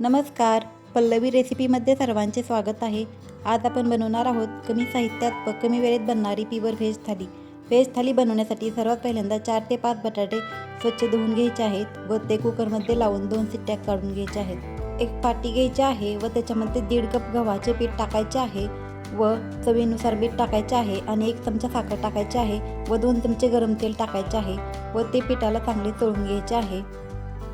नमस्कार. पल्लवी रेसिपीमध्ये सर्वांचे स्वागत आहे. आज आपण बनवणार आहोत कमी साहित्यात व कमी वेळेत बनणारी pure veg thali. Veg thali बनवण्यासाठी सर्वात पहिल्यांदा चार ते पाच बटाटे स्वच्छ धुवून घ्यायचे आहेत व ते कुकरमध्ये लावून दोन सिट्ट्या काढून घ्यायच्या आहेत. एक पाटी घ्यायची आहे व त्याच्यामध्ये दीड कप गव्हाचे पीठ टाकायचे आहे व चवीनुसार मीठ टाकायचे आहे आणि एक चमचा साखर टाकायची आहे व दोन चमचे गरम तेल टाकायचे आहे व ते पिठाला चांगले तळून घ्यायचे आहे.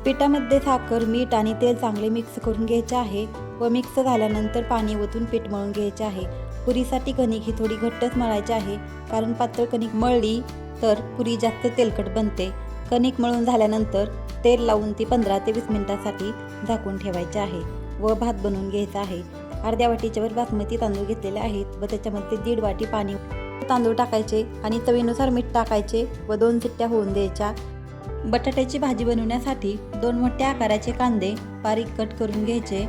पिठामध्ये साखर मीठ आणि तेल चांगले मिक्स करून घ्यायचे आहे व मिक्स झाल्यानंतर पाणी ओतून पीठ मळून घ्यायचे आहे. पुरीसाठी कणिक ही थोडी घट्टच मळायची आहे कारण पातळ कणिक मळली तर पुरी जास्त तेलकट बनते. कणिक मळून झाल्यानंतर तेल लावून ती पंधरा ते वीस मिनिटासाठी झाकून ठेवायची आहे व भात बनवून घ्यायचा आहे. अर्ध्या वाटीच्यावर बासमती तांदूळ घेतलेले आहेत व त्याच्यामध्ये दीड वाटी पाणी तांदूळ टाकायचे आणि चवीनुसार मीठ टाकायचे व दोन सिट्ट्या होऊन द्यायच्या. बटाट्याची भाजी बनवण्यासाठी दोन मोठ्या आकाराचे कांदे बारीक कट करून घ्यायचे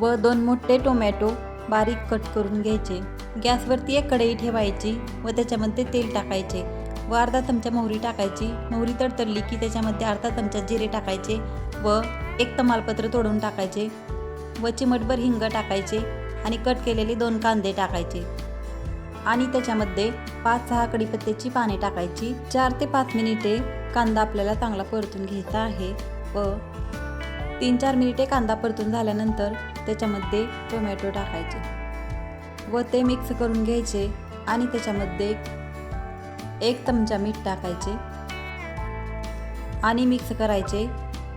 व दोन मोठे टोमॅटो बारीक कट करून घ्यायचे. गॅसवरती एक कढई ठेवायची व त्याच्यामध्ये तेल टाकायचे व अर्धा चमचा मोहरी टाकायची. मोहरी तडतडली की त्याच्यामध्ये अर्धा चमचा जिरे टाकायचे व एक तमालपत्र तोडून टाकायचे व चिमटभर हिंग टाकायचे आणि कट केलेले दोन कांदे टाकायचे. आणि त्याच्यामध्ये पाच सहा कडीपत्त्याची पाने टाकायची. चार ते पाच मिनिटे कांदा आपल्याला चांगला परतून घ्यायचा आहे व तीन चार मिनिटे कांदा परतून झाल्यानंतर त्याच्यामध्ये टोमॅटो टाकायचे व ते मिक्स करून घ्यायचे आणि त्याच्यामध्ये एक चमचा मीठ टाकायचे आणि मिक्स करायचे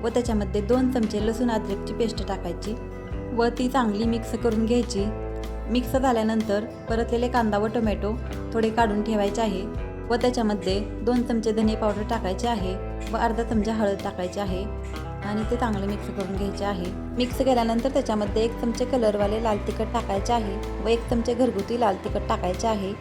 व त्याच्यामध्ये दोन चमचे लसूण अद्रकची पेस्ट टाकायची व ती चांगली मिक्स करून घ्यायची. मिक्स झाल्यानंतर परतलेले कांदा व टोमॅटो थोडे काढून ठेवायचे आहे व त्याच्यामध्ये दोन चमचे धने पावडर टाकायचे आहे व अर्धा चमचा हळद टाकायची आहे आणि ते चांगले मिक्स करून घ्यायचे आहे. मिक्स केल्यानंतर त्याच्यामध्ये एक चमचे कलरवाले लाल तिखट टाकायचे आहे व एक चमचे घरगुती लाल तिखट टाकायचे आहे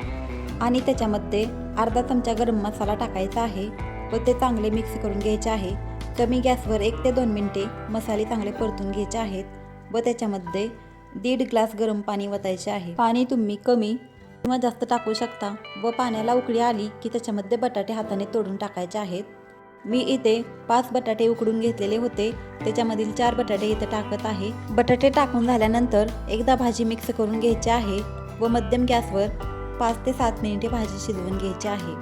आणि त्याच्यामध्ये अर्धा चमचा गरम मसाला टाकायचा आहे व ते चांगले मिक्स करून घ्यायचे आहे. कमी गॅसवर एक ते दोन मिनटे मसाले चांगले परतून घ्यायचे आहेत व त्याच्यामध्ये दीड ग्लास गरम पाणी वतायचे आहे. पाणी तुम्ही कमी किंवा जास्त टाकू शकता व पाण्याला उकळी आली की त्याच्यामध्ये बटाटे हाताने तोडून टाकायचे आहेत. मी इथे पाच बटाटे उकडून घेतलेले होते. त्याच्यामधील चार बटाटे इथे टाकत आहे. बटाटे टाकून झाल्यानंतर एकदा भाजी मिक्स करून घ्यायची आहे व मध्यम गॅसवर पाच ते सात मिनिटे भाजी शिजवून घ्यायची आहे.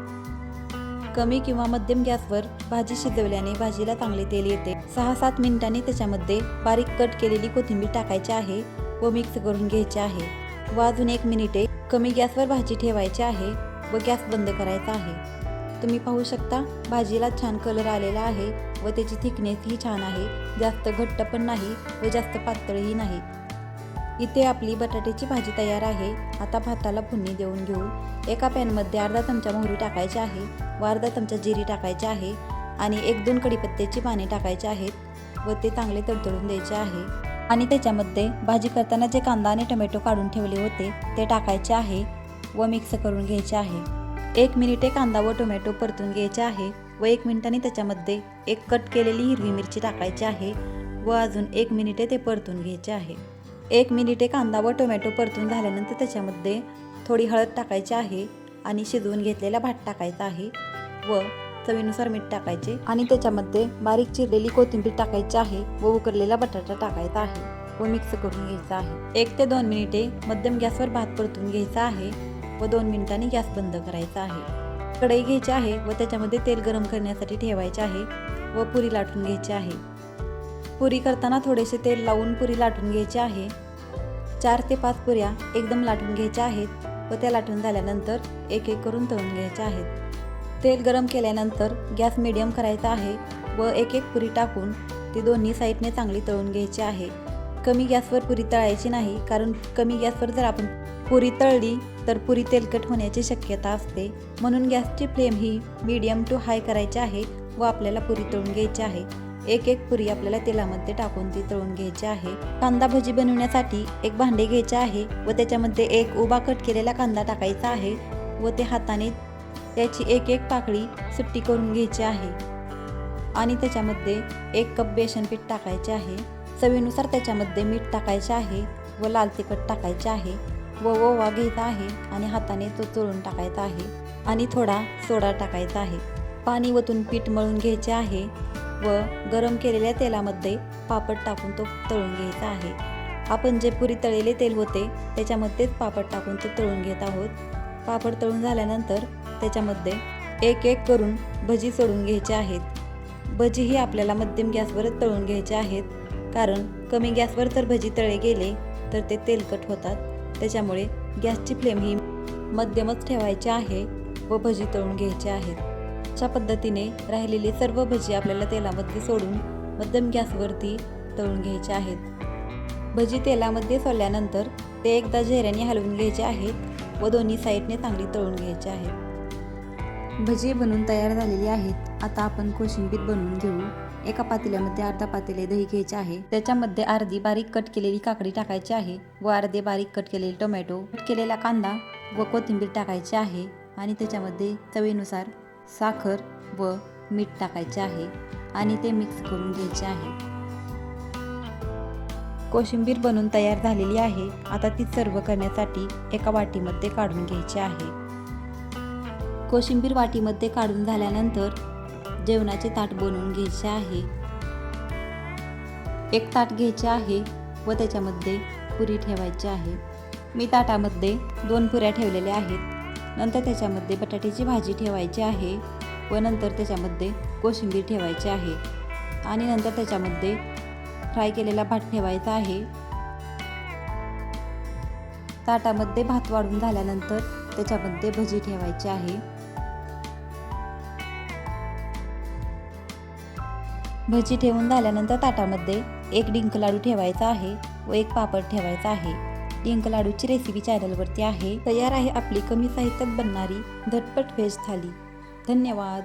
कमी किंवा मध्यम गॅसवर भाजी शिजवल्याने भाजीला चांगले तेल येते. सहा सात मिनिटांनी त्याच्यामध्ये बारीक कट केलेली कोथिंबीर टाकायची आहे. व मिक्स करून घ्यायचे आहे. व अजून एक मिनिटे कमी गॅसवर भाजी ठेवायची आहे व गॅस बंद करायचा आहे. तुम्ही पाहू शकता भाजीला छान कलर आलेला आहे व त्याची थिकनेसही छान आहे. जास्त घट्ट पण नाही व जास्त पातळही नाही. इथे आपली बटाट्याची भाजी तयार आहे. आता भाताला फुन्नी देऊन घेऊ एका पॅनमध्ये अर्धा चमचा मोहरी टाकायची आहे. व अर्धा चमचा जिरी टाकायची आहे. आणि एक दोन कढीपत्त्याची पाने टाकायची आहेत. व ते चांगले तडतडून द्यायचे आहे. आणि त्याच्यामध्ये भाजी करताना जे कांदा आणि टोमॅटो काढून ठेवले होते ते टाकायचे आहे व मिक्स करून घ्यायचे आहे. एक मिनिटे कांदा व टोमॅटो परतून घ्यायचे आहे व एक मिनिटाने त्याच्यामध्ये एक कट केलेली हिरवी मिरची टाकायची आहे व अजून एक मिनिटे ते परतून घ्यायचे आहे. एक मिनिटे कांदा व टोमॅटो परतून झाल्यानंतर त्याच्यामध्ये थोडी हळद टाकायची आहे आणि शिजवून घेतलेला भात टाकायचा आहे व चवीनुसार मीठ टाकायचे आणि त्याच्यामध्ये बारीक चिरलेली कोथिंबीर टाकायची आहे व उकरलेला बटाटा टाकायचा आहे. व मिक्स करून घ्यायचा आहे. एक ते दोन मिनिटे मध्यम गॅसवर भात परतून घ्यायचा आहे व दोन मिनिटांनी गॅस बंद करायचा आहे. कढई घ्यायची आहे व त्याच्यामध्ये तेल गरम करण्यासाठी ठेवायचे आहे व पुरी लाटून घ्यायची आहे. पुरी करताना थोडेसे तेल लावून पुरी लाटून घ्यायची आहे. चार ते पाच पुऱ्या एकदम लाटून घ्यायच्या आहेत व त्या लाटून झाल्यानंतर एक एक करून तळून घ्यायच्या आहेत. तेल गरम केल्यानंतर गॅस मिडियम करायचा आहे व एक एक पुरी टाकून ती दोन्ही साईडने चांगली तळून घ्यायची आहे. कमी गॅसवर पुरी तळायची नाही कारण कमी गॅसवर जर आपण पुरी तळली तर पुरी तेलकट होण्याची शक्यता असते. म्हणून गॅसची फ्लेम ही मीडियम टू हाय करायची आहे व आपल्याला पुरी तळून घ्यायची आहे. एक एक पुरी आपल्याला तेलामध्ये टाकून ती तळून घ्यायची आहे. कांदा भजी बनवण्यासाठी एक भांडे घ्यायचे आहे व त्याच्यामध्ये एक उभा कट केलेला कांदा टाकायचा आहे व ते हाताने त्याची एक एक पाकळी सुट्टी करून घ्यायची आहे. आणि त्याच्यामध्ये एक कप बेसन पीठ टाकायचे आहे. चवीनुसार त्याच्यामध्ये मीठ टाकायचे आहे व लाल तिखट टाकायचे आहे व ओवा घ्यायचा आहे आणि हाताने तो चोळून टाकायचा आहे आणि थोडा सोडा टाकायचा आहे. पाणी वतून पीठ मळून घ्यायचे आहे व गरम केलेल्या तेलामध्ये पापड टाकून तो तळून घ्यायचा आहे. आपण जे पुरी तळलेले तेल होते त्याच्यामध्येच पापड टाकून तो तळून घेत आहोत. पापड तळून झाल्यानंतर त्याच्यामध्ये एक एक करून भजी सोडून घ्यायचे आहेत. भजी ही आपल्याला मध्यम गॅसवरच तळून घ्यायचे आहेत. कारण कमी गॅसवर जर भजी तळे गेले तर ते तेलकट होतात. त्याच्यामुळे गॅसची फ्लेम ही मध्यमच ठेवायची आहे व भजी तळून घ्यायची आहेत. अशा पद्धतीने राहिलेली सर्व भजी आपल्याला तेलामध्ये सोडून मध्यम गॅसवरती तळून घ्यायचे आहेत. भजी तेलामध्ये सोडल्यानंतर ते एकदा झेऱ्याने हलवून घ्यायचे आहेत व दोन्ही साईडने चांगली तळून घ्यायचे आहेत. भजी बनवून तयार झालेली आहेत. आता आपण कोशिंबीर बनवून घेऊ. एका पातेल्यामध्ये अर्धा पातेले दही घ्यायचे आहे. त्याच्यामध्ये अर्धी बारीक कट केलेली काकडी टाकायची आहे व अर्धे बारीक कट केलेले टोमॅटो कट केलेला कांदा व कोथिंबीर टाकायची आहे आणि त्याच्यामध्ये चवीनुसार साखर व मीठ टाकायचे आहे आणि ते मिक्स करून घ्यायचे आहे. कोशिंबीर बनवून तयार झालेली आहे. आता ती सर्व करण्यासाठी एका वाटीमध्ये काढून घ्यायची आहे. कोशिंबीर वाटीमध्ये काढून झाल्यानंतर जेवणाचे ताट बनवून घ्यायचे आहे. एक ताट घ्यायचे आहे व त्याच्यामध्ये पुरी ठेवायची आहे. मी ताटामध्ये दोन पुऱ्या ठेवलेल्या आहेत. नंतर त्याच्यामध्ये बटाट्याची भाजी ठेवायची आहे व नंतर त्याच्यामध्ये कोशिंबीर ठेवायची आहे. आणि नंतर त्याच्यामध्ये फ्राय केलेला भात ठेवायचा आहे. ताटामध्ये भात वाढून झाल्यानंतर त्याच्यामध्ये भजी ठेवायची आहे. भजी ठेवून झाल्यानंतर ताटामध्ये एक डिंक लाडू ठेवायचा आहे व एक पापड ठेवायचा आहे. डिंक लाडूची रेसिपी चॅनलवरती आहे. तयार आहे आपली कमी साहित्यात बनणारी झटपट व्हेज थाली. धन्यवाद.